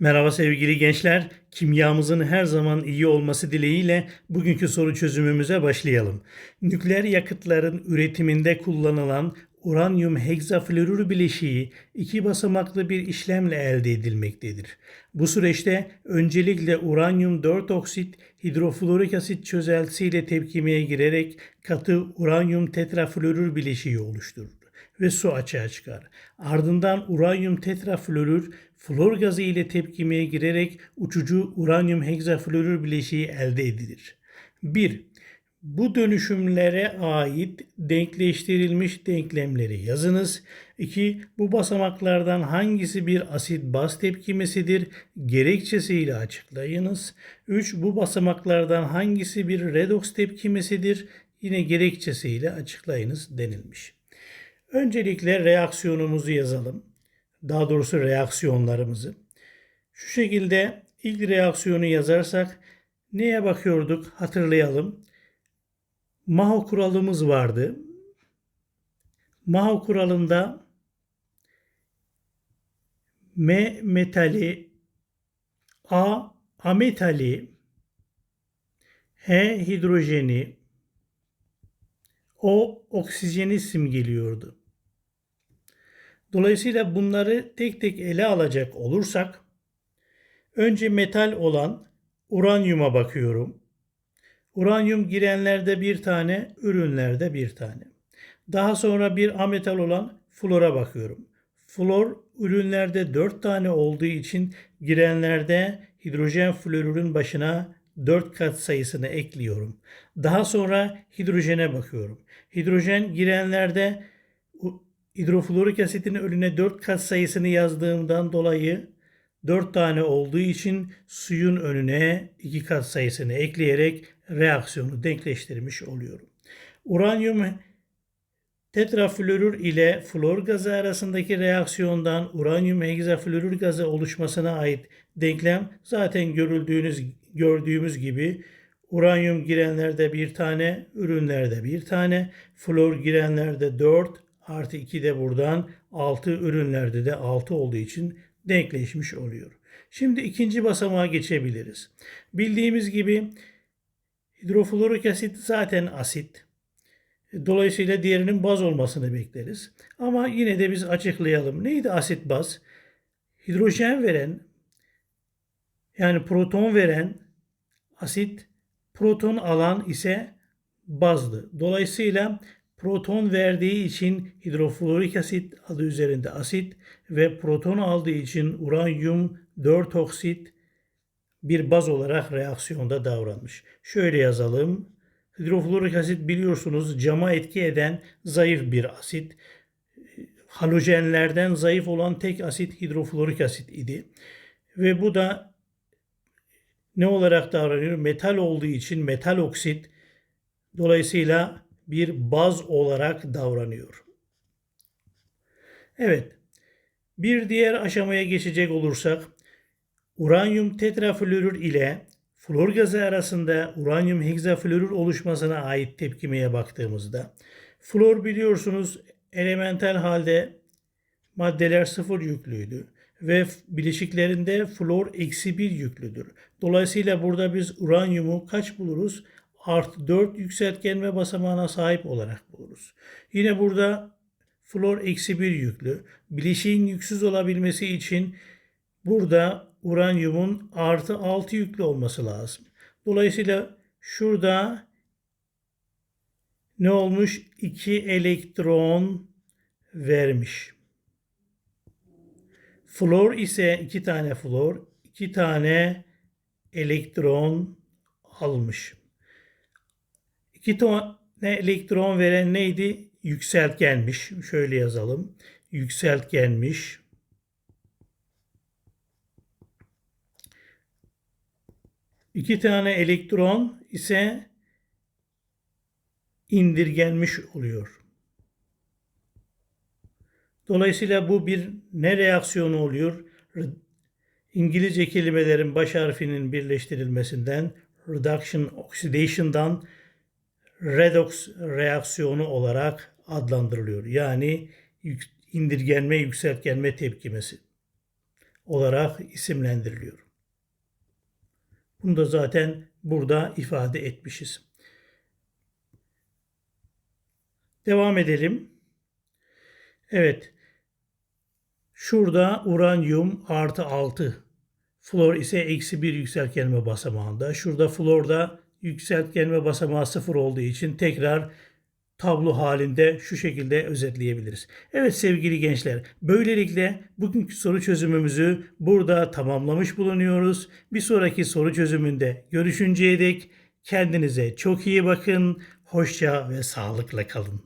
Merhaba sevgili gençler. Kimyamızın her zaman iyi olması dileğiyle bugünkü soru çözümümüze başlayalım. Nükleer yakıtların üretiminde kullanılan uranyum hegzaflorür bileşiği iki basamaklı bir işlemle elde edilmektedir. Bu süreçte öncelikle uranyum 4 oksit hidrofluorik asit çözeltisiyle tepkimeye girerek katı uranyum tetraflorür bileşiği oluşturur ve su açığa çıkar. Ardından uranyum tetraflorür flor gazı ile tepkimeye girerek uçucu uranyum hegzaflorür bileşiği elde edilir. 1. Bu dönüşümlere ait denkleştirilmiş denklemleri yazınız. 2. Bu basamaklardan hangisi bir asit baz tepkimesidir? Gerekçesiyle açıklayınız. 3. Bu basamaklardan hangisi bir redoks tepkimesidir? Yine gerekçesiyle açıklayınız denilmiş. Öncelikle reaksiyonumuzu yazalım. Daha doğrusu reaksiyonlarımızı. Şu şekilde ilk reaksiyonu yazarsak neye bakıyorduk hatırlayalım. Maho kuralımız vardı. Maho kuralında M metali A ametali H hidrojeni O oksijeni simgeliyordu. Dolayısıyla bunları tek tek ele alacak olursak önce metal olan uranyuma bakıyorum. Uranyum girenlerde bir tane, ürünlerde bir tane. Daha sonra bir ametal olan flora bakıyorum. Flor ürünlerde 4 tane olduğu için girenlerde hidrojen florürün başına 4 kat sayısını ekliyorum. Daha sonra hidrojene bakıyorum. Hidrojen girenlerde hidrofluorik asitin önüne 4 kat sayısını yazdığımdan dolayı 4 tane olduğu için suyun önüne 2 kat sayısını ekleyerek reaksiyonu denkleştirmiş oluyorum. Uranyum tetraflorür ile flor gazı arasındaki reaksiyondan uranyum hegzaflorür gazı oluşmasına ait denklem zaten görüldüğünüz gördüğümüz gibi uranyum girenlerde bir tane, ürünlerde bir tane, flor girenlerde 4, artı 2 de buradan 6 ürünlerde de 6 olduğu için denkleşmiş oluyor. Şimdi ikinci basamağa geçebiliriz. Bildiğimiz gibi hidrofluorik asit zaten asit. Dolayısıyla diğerinin baz olmasını bekleriz. Ama yine de biz açıklayalım. Neydi asit baz? Hidrojen veren yani proton veren asit, proton alan ise bazdı. Dolayısıyla proton verdiği için hidrofluorik asit adı üzerinde asit ve proton aldığı için uranyum 4 oksit bir baz olarak reaksiyonda davranmış. Şöyle yazalım. Hidrofluorik asit biliyorsunuz cama etki eden zayıf bir asit. Halojenlerden zayıf olan tek asit hidrofluorik asit idi. Ve bu da ne olarak davranıyor? Metal olduğu için metal oksit dolayısıyla bir baz olarak davranıyor. Evet. Bir diğer aşamaya geçecek olursak uranyum tetraflorür ile flor gazı arasında uranyum hegzaflorür oluşmasına ait tepkimeye baktığımızda flor biliyorsunuz elemental halde maddeler sıfır yüklüydü ve bileşiklerinde flor eksi bir yüklüdür. Dolayısıyla burada biz uranyumu kaç buluruz? Artı 4 yükseltgenme basamağına sahip olarak buluruz. Yine burada flor eksi 1 yüklü. Bileşiğin yüksüz olabilmesi için burada uranyumun artı 6 yüklü olması lazım. Dolayısıyla şurada ne olmuş? 2 elektron vermiş. Flor ise 2 tane flor, 2 tane elektron almış. Tane elektron veren neydi? Yükseltgenmiş. Şöyle yazalım. Yükseltgenmiş. İki tane elektron ise indirgenmiş oluyor. Dolayısıyla bu bir ne reaksiyonu oluyor? İngilizce kelimelerin baş harfinin birleştirilmesinden reduction, oxidation'dan redox reaksiyonu olarak adlandırılıyor. Yani indirgenme, yükseltgenme tepkimesi. olarak isimlendiriliyor. Bunu da zaten burada ifade etmişiz. Devam edelim. Evet. Şurada uranyum artı 6. Flor ise eksi 1 yükseltgenme basamağında. Şurada florda yükseltgenme basamağı 0 olduğu için tekrar tablo halinde şu şekilde özetleyebiliriz. Evet sevgili gençler, böylelikle bugünkü soru çözümümüzü burada tamamlamış bulunuyoruz. Bir sonraki soru çözümünde görüşünceye dek kendinize çok iyi bakın, hoşça ve sağlıkla kalın.